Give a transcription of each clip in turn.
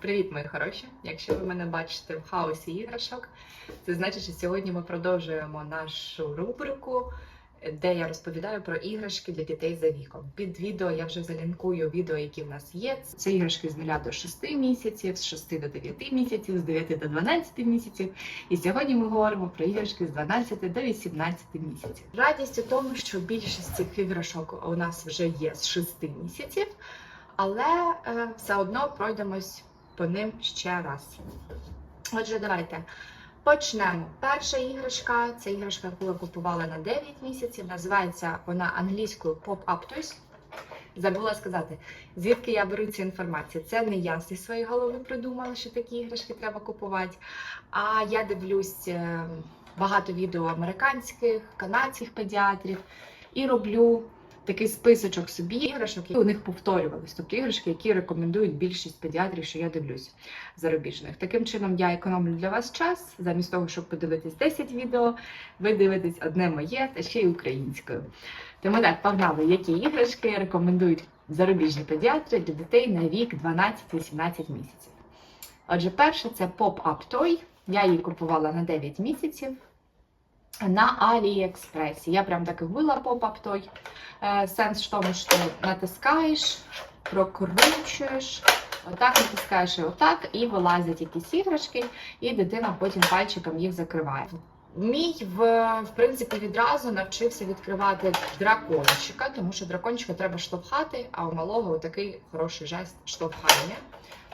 Привіт, мої хороші! Якщо ви мене бачите в хаосі іграшок, це значить, що сьогодні ми продовжуємо нашу рубрику, де я розповідаю про іграшки для дітей за віком. Під відео я вже залінкую відео, які в нас є. Це іграшки з 0 до 6 місяців, з 6 до 9 місяців, з 9 до 12 місяців. І сьогодні ми говоримо про іграшки з 12 до 18 місяців. Радість у тому, що більшість цих іграшок у нас вже є з 6 місяців, але е, все одно пройдемось по ним ще раз. Отже, давайте почнемо. Перша іграшка це іграшка, яку я купувала на 9 місяців. Називається вона англійською Pop-Up Toys. Забула сказати, звідки я беру цю інформацію. Це не я зі своєї голови придумала, що такі іграшки треба купувати. А я дивлюсь е, багато відео американських, канадських педіатрів і роблю такий списочок собі іграшок, які у них повторювались. Тобто іграшки, які рекомендують більшість педіатрів, що я дивлюсь зарубіжних. Таким чином я економлю для вас час, замість того, щоб подивитись 10 відео, ви дивитесь одне моє та ще й українською. Тому так, погнали, які іграшки рекомендують зарубіжні педіатри для дітей на вік 12-18 місяців. Отже, перше це Pop-Up Toy. Я її купувала на 9 місяців на Аліекспресі. Я прям так і вбила Pop-Up Toy. Е, Сенс в тому, що натискаєш, прокручуєш, отак натискаєш і отак, і вилазять якісь іграшки, і дитина потім пальчиком їх закриває. Мій в, в принципі відразу навчився відкривати дракончика, тому що дракончика треба штовхати, а у малого такий хороший жест штовхання.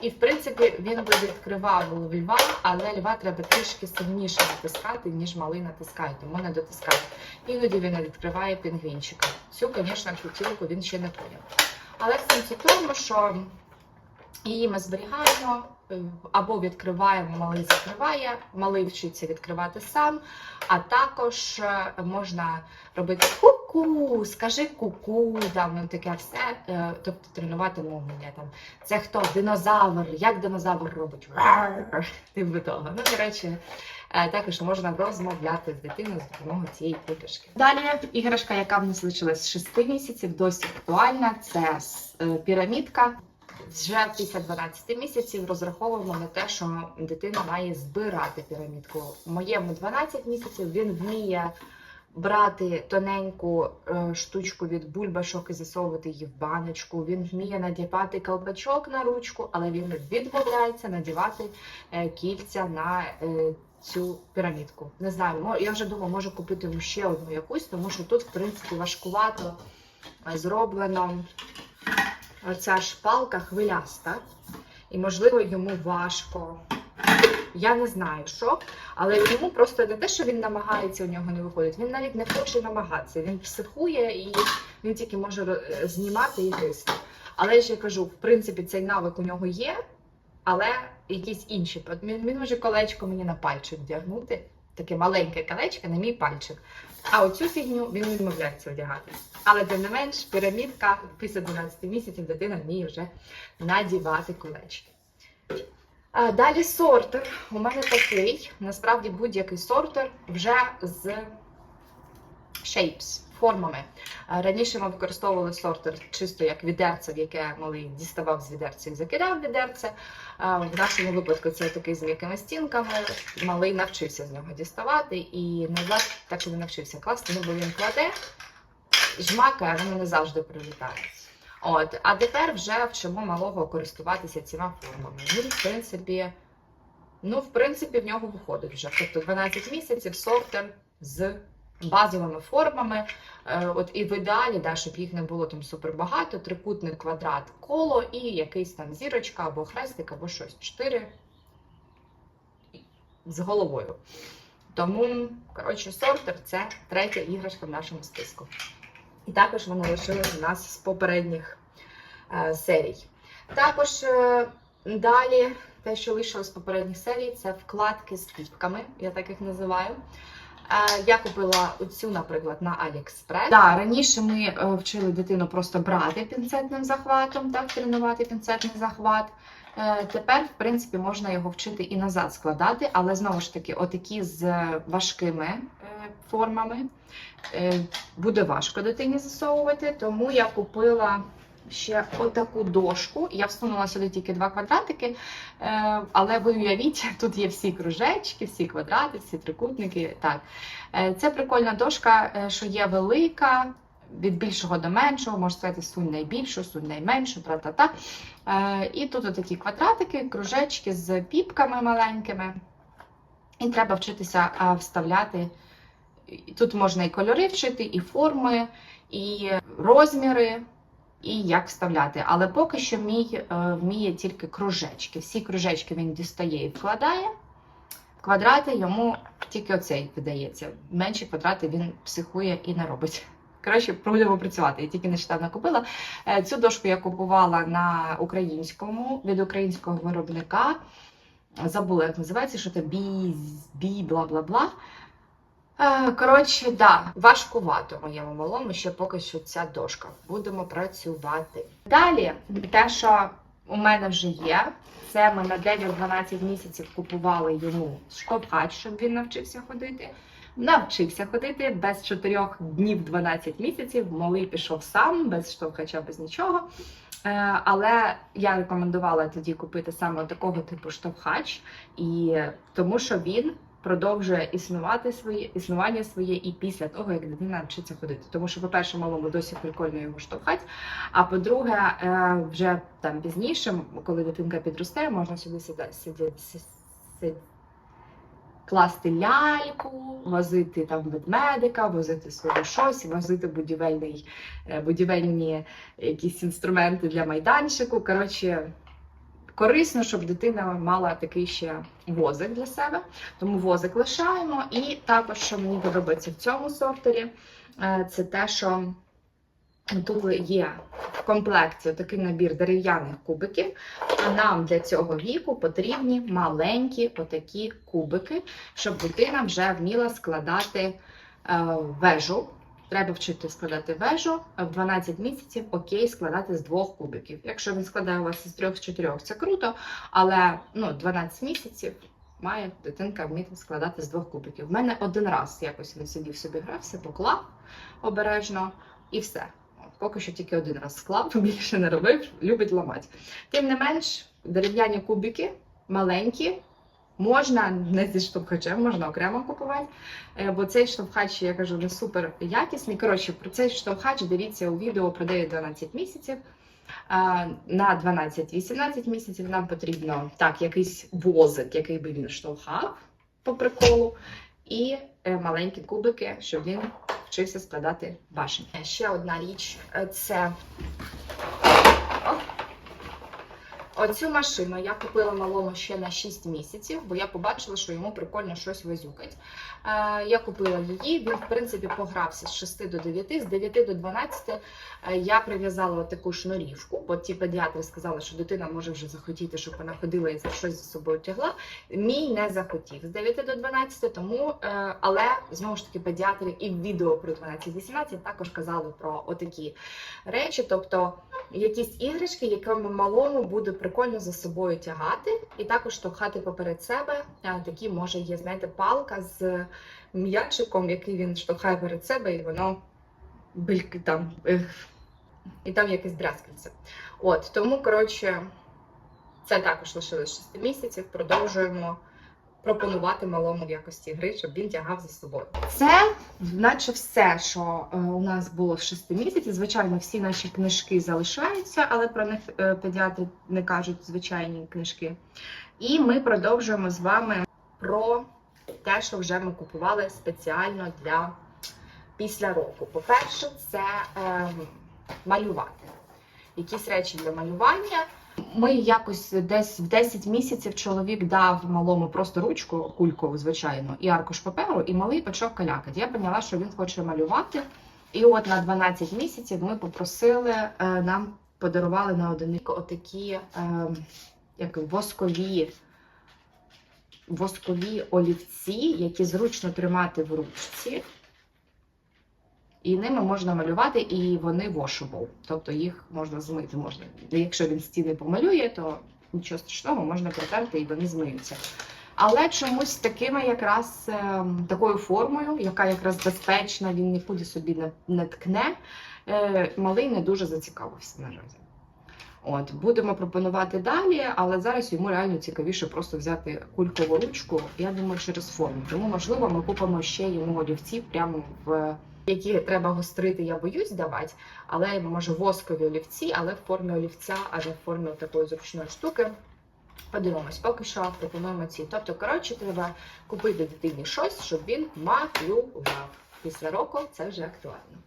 І в принципі він би відкривав льва, але льва треба трішки сильніше натискати, ніж малий натискає, тому не дотискає. Іноді він відкриває пінгвінчика. Цю, звісно, хотілку він ще не поняв. Але в сенсі тому, що її ми зберігаємо або відкриваємо, малий закриває, малий вчиться відкривати сам, а також е, можна робити ку-ку, скажи ку-ку, там ну, таке все, е, тобто тренувати мовлення. Там це хто? Динозавр, як динозавр робить? Типу того. Ну, до речі, також можна розмовляти з дитиною з допомогою цієї іграшки. Далі іграшка, яка в нас лишилась з 6 місяців, досі актуальна. Це е, пірамідка. Вже після 12 місяців розраховуємо на те, що дитина має збирати пірамідку. Моєму 12 місяців він вміє брати тоненьку е, штучку від бульбашок і засовувати її в баночку. Він вміє надівати колпачок на ручку, але він відмовляється надівати е, кільця на е, цю пірамідку. Не знаю, я вже думаю, можу купити йому ще одну якусь, тому що тут, в принципі, важкувато зроблено. Оця шпалка хвиляста, і, можливо, йому важко. Я не знаю, що, але йому просто не те, що він намагається, у нього не виходить. Він навіть не хоче намагатися. Він психує і він тільки може знімати і гризти. Але ж я кажу, в принципі, цей навик у нього є, але якісь інші. Він може колечко мені на пальчик вдягнути, таке маленьке колечко на мій пальчик. А оцю фігню він відмовляється одягати. Але тим не менш, пірамідка після 12 місяців дитина вміє вже надівати колечки. А, Далі сортер. У мене такий, насправді будь-який сортер вже з shapes, формами. Раніше ми використовували сортер чисто як відерце, в яке малий діставав з відерця і закидав відерце. В нашому випадку це такий з м'якими стінками. Малий навчився з нього діставати і назад так і не навчився класти, ну бо він кладе, жмакає, вони не завжди прилітають. От, а тепер вже вчимо малого користуватися цими формами. Він, в принципі, ну, в принципі, в нього виходить вже. Тобто 12 місяців сортер з базовими формами. Е, от і в ідеалі, да, щоб їх не було там супер багато, трикутник, квадрат, коло і якийсь там зірочка або хрестик, або щось. Чотири з головою. Тому, коротше, сортер це третя іграшка в нашому списку. І також вони лишились у нас з попередніх е, серій. Також е, далі, те, що лишилось з попередніх серій, це вкладки з квітками, я так їх називаю. Я купила оцю, наприклад, на AliExpress. Да, раніше ми е, вчили дитину просто брати пінцетним захватом, так, тренувати пінцетний захват. Е, Тепер, в принципі, можна його вчити і назад складати, але знову ж таки, отакі з важкими е, формами буде важко дитині засовувати, тому я купила ще отаку дошку. Я всунула сюди тільки два квадратики, е, але ви уявіть, тут є всі кружечки, всі квадрати, всі трикутники. Так. Е, Це прикольна дошка, е, що є велика. Від більшого до меншого, можна сказати, сунь найбільшу, сунь найменшу, тра-та-та. Е, і тут такі квадратики, кружечки з піпками маленькими. І треба вчитися вставляти. Тут можна і кольори вчити, і форми, і розміри, і як вставляти. Але поки що мій е, вміє тільки кружечки. Всі кружечки він дістає і вкладає. Квадрати йому тільки оцей видається. Менші квадрати він психує і не робить. Коротше, будемо працювати. Я тільки нещодавно купила. Е, Цю дошку я купувала на українському від українського виробника. Забула, як називається, що це бі, бі, бла бла бла. Е, Коротше, да, важкувато моєму малому ще поки що ця дошка. Будемо працювати. Далі, те, що у мене вже є, це ми на 9-12 місяців купували йому штовхач, щоб він навчився ходити. Навчився ходити без 4 днів 12 місяців. Малий пішов сам, без штовхача, без нічого. Е, Але я рекомендувала тоді купити саме такого типу штовхач, і тому що він продовжує існувати своє існування своє і після того, як дитина вчиться ходити. Тому що, по-перше, малому досі прикольно його штовхати. А по-друге, е, вже там пізніше, коли дитинка підросте, можна сюди сідати сидіти. Класти ляльку, возити там ведмедика, возити своє щось, возити будівельний, е, будівельні якісь інструменти для майданчику. Коротше, корисно, щоб дитина мала такий ще возик для себе. Тому возик лишаємо. І також, що мені подобається в цьому софтері, е, це те, що тут є в комплекті такий набір дерев'яних кубиків. А нам для цього віку потрібні маленькі отакі кубики, щоб дитина вже вміла складати е, вежу. Треба вчити складати вежу в 12 місяців. Окей, складати з двох кубиків. Якщо він складає у вас із трьох з чотирьох, це круто. Але ну 12 місяців має дитинка вміти складати з двох кубиків. У мене один раз якось він сидів собі грався, поклав обережно і все. Поки що тільки один раз склав, більше не робив, любить ламати. Тим не менш, дерев'яні кубики маленькі. Можна не зі штовхачем, можна окремо купувати. Е, Бо цей штовхач, я кажу, не супер якісний. Коротше, про цей штовхач дивіться у відео про 9-12 місяців. А, На 12-18 місяців нам потрібно так, якийсь возик, який би він штовхав по приколу, і е, маленькі кубики, щоб він вчився складати башні. Е, Ще одна річ е, це. Оцю машину я купила малому ще на 6 місяців, бо я побачила, що йому прикольно щось визюкать. Е, я купила її, він, в принципі, погрався з 6 до 9, з 9 до 12 е, я прив'язала таку шнурівку, бо ті педіатри сказали, що дитина може вже захотіти, щоб вона ходила і щось за собою тягла. Мій не захотів з 9 до 12, тому, е, але знову ж таки педіатри і в відео про 12-18 також казали про отакі речі, тобто якісь іграшки, якими малому буде прикольно за собою тягати, і також штовхати поперед себе. Такі може є, знаєте, палка з м'ячиком, який він штовхає перед себе, і воно бильки там. І там якесь брязкальце. От, тому, коротше, це також лишилось 6 місяців. Продовжуємо пропонувати малому в якості гри, щоб він тягав за собою. Це, наче все, що е, у нас було в 6 місяців. Звичайно, всі наші книжки залишаються, але про них е, педіатри не кажуть звичайні книжки. І ми продовжуємо з вами про те, що вже ми купували спеціально для після року. По-перше, це е, малювати. Якісь речі для малювання. Ми якось десь в 10 місяців чоловік дав малому просто ручку кулькову, звичайно, і аркуш паперу, і малий почав калякати. Я поняла, що він хоче малювати. І от на 12 місяців ми попросили, е, нам подарували на одинику отакі е, як воскові, воскові олівці, які зручно тримати в ручці. І ними можна малювати, і вони washable. Тобто їх можна змити. Можна. Якщо він стіни помалює, то нічого страшного, можна протерти і вони змиються. Але чомусь такими якраз ем, такою формою, яка якраз безпечна, він нікуди собі не, не ткне. Е, малий не дуже зацікавився наразі. От, будемо пропонувати далі, але зараз йому реально цікавіше просто взяти кулькову ручку, я думаю, через форму. Тому, можливо, ми купимо ще йому олівці прямо в які треба гострити, я боюсь давати, але може воскові олівці, але в формі олівця, а не в формі такої зручної штуки. Подивимось, поки що пропонуємо ці. Тобто, коротше, треба купити дитині щось, щоб він малював. Після року це вже актуально.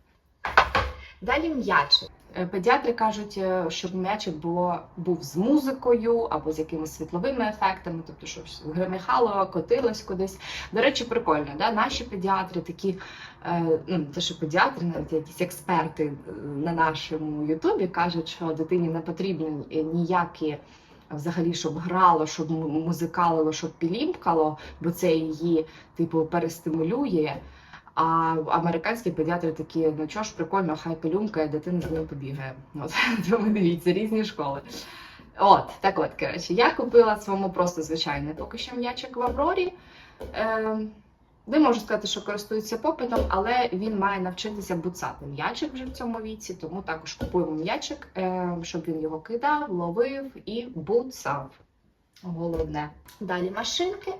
Далі м'ячик. Е, Педіатри кажуть, е, щоб м'ячик було, був з музикою або з якимись світловими ефектами, тобто щоб греміхало, котилось кудись. До речі, прикольно, да? наші педіатри такі, е, ну те, що педіатри, навіть якісь експерти на нашому Ютубі кажуть, що дитині не потрібні ніякі. Взагалі, щоб грало, щоб музикалило, щоб пілімкало, бо це її типу перестимулює. А американські педіатри такі, ну чого ж прикольно, хай пилюмкає, дитина з ним побігає. От, тому дивіться, різні школи. От, так от, коротше, я купила своєму просто звичайний поки що м'ячик в Аврорі. Е, не можу сказати, що користується попитом, але він має навчитися буцати м'ячик вже в цьому віці, тому також купуємо м'ячик, е, щоб він його кидав, ловив і буцав. Головне. Далі машинки.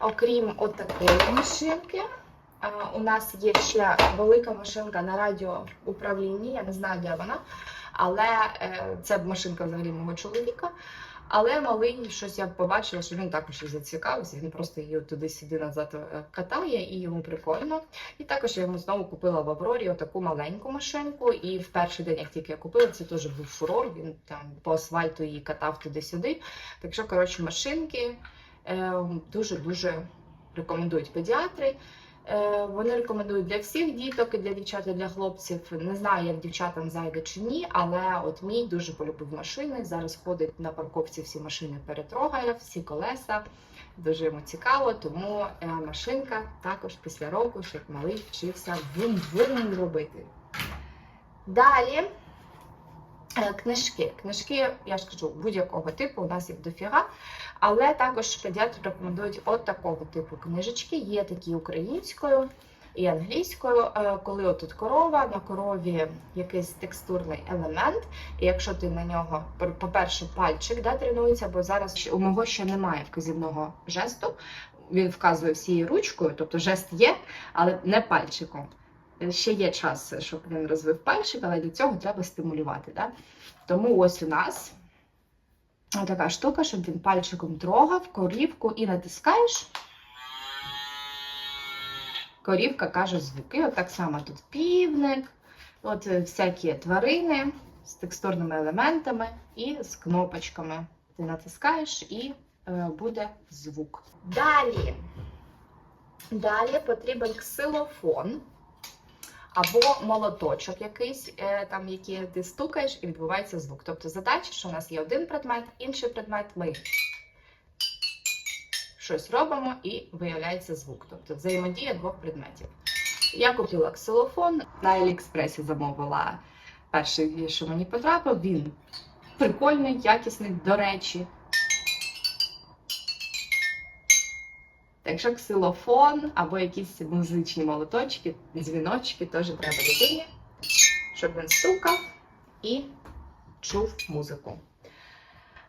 Окрім отакої машинки, у нас є ще велика машинка на радіоуправлінні, я не знаю, де вона, але е, це машинка взагалі мого чоловіка. Але малий щось я побачила, що він також зацікавився. Він просто її туди-сюди назад е, катає, і йому прикольно. І також я йому знову купила в Аврорі отаку маленьку машинку. І в перший день, як тільки я купила, це теж був фурор. Він там по асфальту її катав туди-сюди. Так що, коротше, машинки дуже дуже рекомендують педіатри. Е, Вони рекомендують для всіх діток, і для дівчат, і для хлопців. Не знаю, як дівчатам зайде чи ні, але от мій дуже полюбив машини. Зараз ходить на парковці, всі машини перетрогає, всі колеса. Дуже йому цікаво, тому е, машинка також після року, щоб малий вчився вум-вум робити. Далі книжки. Книжки, я ж кажу, будь-якого типу, у нас їх дофіга. Але також педіатри рекомендують от такого типу книжечки. Є такі українською і англійською. Е, Коли отут корова, на корові якийсь текстурний елемент, і якщо ти на нього, по-перше, пальчик да, тренується, бо зараз у мого ще немає вказівного жесту. Він вказує всією ручкою, тобто жест є, але не пальчиком. Ще є час, щоб він розвив пальчик, але для цього треба стимулювати. Да? Тому ось у нас така штука, щоб він пальчиком трогав корівку і натискаєш. Корівка каже звуки. От так само тут півник, от е, всякі тварини з текстурними елементами і з кнопочками. Ти натискаєш і е, буде звук. Далі. Далі потрібен ксилофон або молоточок якийсь, е, там, який ти стукаєш і відбувається звук. Тобто задача, що у нас є один предмет, інший предмет, ми щось робимо і виявляється звук. Тобто взаємодія двох предметів. Я купила ксилофон, на Аліекспресі замовила перший, що мені потрапив. Він прикольний, якісний, до речі. Так що ксилофон або якісь музичні молоточки, дзвіночки теж треба дитині, щоб він стукав і чув музику.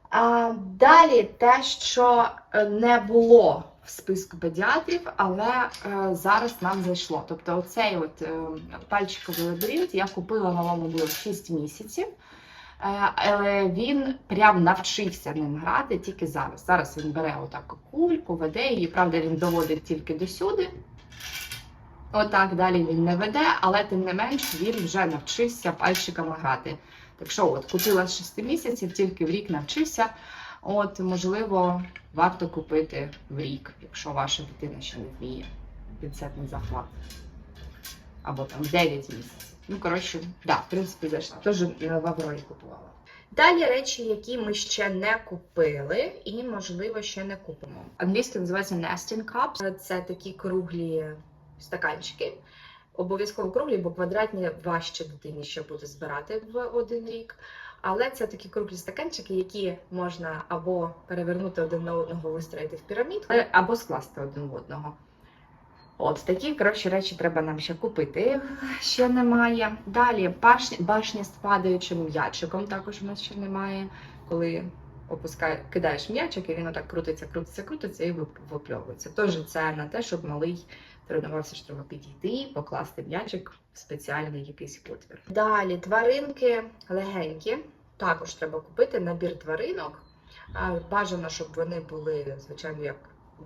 А, далі те, що е, не було в списку педіатрів, але е, зараз нам зайшло. Тобто, оцей от е, пальчиковий лабіринт я купила малому було 6 місяців. Е, Але він прям навчився ним грати тільки зараз. Зараз він бере отак кульку, веде її. Правда, він доводить тільки до сюди. Отак далі він не веде, але тим не менш він вже навчився пальчиками грати. Так що, от купила з 6 місяців, тільки в рік навчився. От, можливо, варто купити в рік, якщо ваша дитина ще не вміє пінцетний захват. Або там 9 місяців. Ну, коротше, да, в принципі, зайшла. Теж е, в Аврорі купувала. Далі речі, які ми ще не купили, і, можливо, ще не купимо. Англійською називається nesting cups. Це такі круглі стаканчики. Обов'язково круглі, бо квадратні важче дитині ще буде збирати в один рік. Але це такі круглі стаканчики, які можна або перевернути один на одного, вистроїти в пірамідку, або скласти один в одного. От такі коротше речі треба нам ще купити. Ще немає. Далі башня, башня з падаючим м'ячиком також у нас ще немає. Коли опускає, кидаєш м'ячик, і він отак крутиться, крутиться, крутиться і випльовується. Тож це на те, щоб малий тренувався, що треба підійти, покласти м'ячик в спеціальний якийсь отвір. Далі тваринки легенькі. Також треба купити набір тваринок. Бажано, щоб вони були, звичайно, як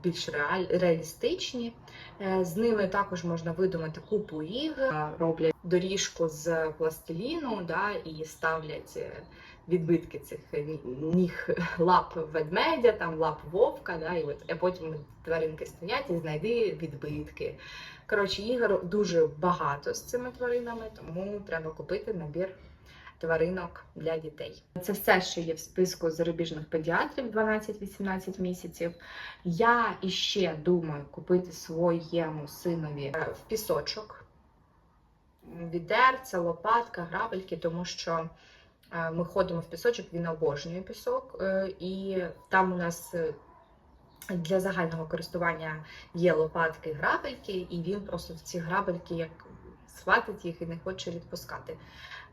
більш реаль... реалістичні. Е, З ними також можна видумати купу ігр. Роблять доріжку з пластиліну да, і ставлять е, відбитки цих ніг лап ведмедя, там лап вовка, да, і от, а потім тваринки стоять і знайди відбитки. Коротше, ігор дуже багато з цими тваринами, тому треба купити набір тваринок для дітей. Це все, що є в списку зарубіжних педіатрів 12-18 місяців. Я іще думаю купити своєму синові е, в пісочок. Відерця, лопатка, грабельки, тому що е, ми ходимо в пісочок, він обожнює пісок, е, і там у нас для загального користування є лопатки, грабельки, і він просто в ці грабельки як схватить їх і не хоче відпускати.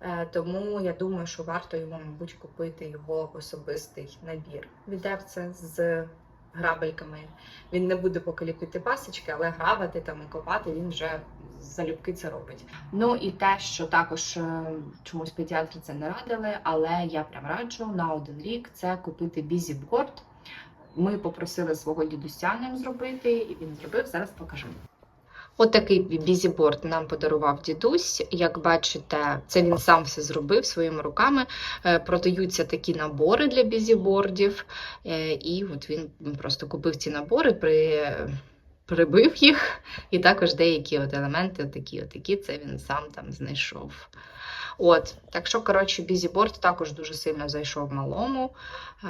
Е, Тому я думаю, що варто йому, мабуть, купити його особистий набір. Відерце з грабельками. Він не буде поки ліпити пасочки, але грабати там і копати він вже залюбки це робить. Ну і те, що також е, чомусь педіатри це не радили, але я прям раджу на один рік це купити бізіборд. Ми попросили свого дідуся ним зробити, і він зробив. Зараз покажу. От такий бізіборд нам подарував дідусь. Як бачите, це він сам все зробив своїми руками. Е, Продаються такі набори для бізібордів. Е, І от він просто купив ці набори, при, прибив їх, і також деякі от елементи, такі, такі, це він сам там знайшов. От, так що, коротше, бізіборд також дуже сильно зайшов малому, е,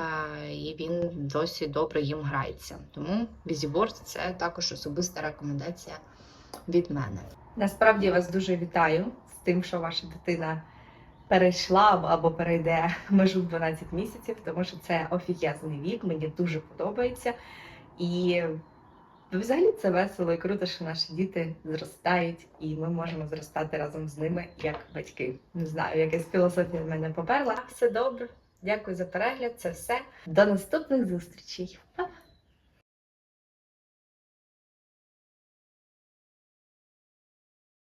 і він досі добре їм грається. Тому бізіборд це також особиста рекомендація від мене. Насправді вас дуже вітаю з тим, що ваша дитина перейшла або перейде межу 12 місяців, тому що це офігезний вік, мені дуже подобається. І взагалі це весело і круто, що наші діти зростають, і ми можемо зростати разом з ними як батьки. Не знаю, якась філософія в мене поперла. Все добре. Дякую за перегляд. Це все. До наступних зустрічей. Па!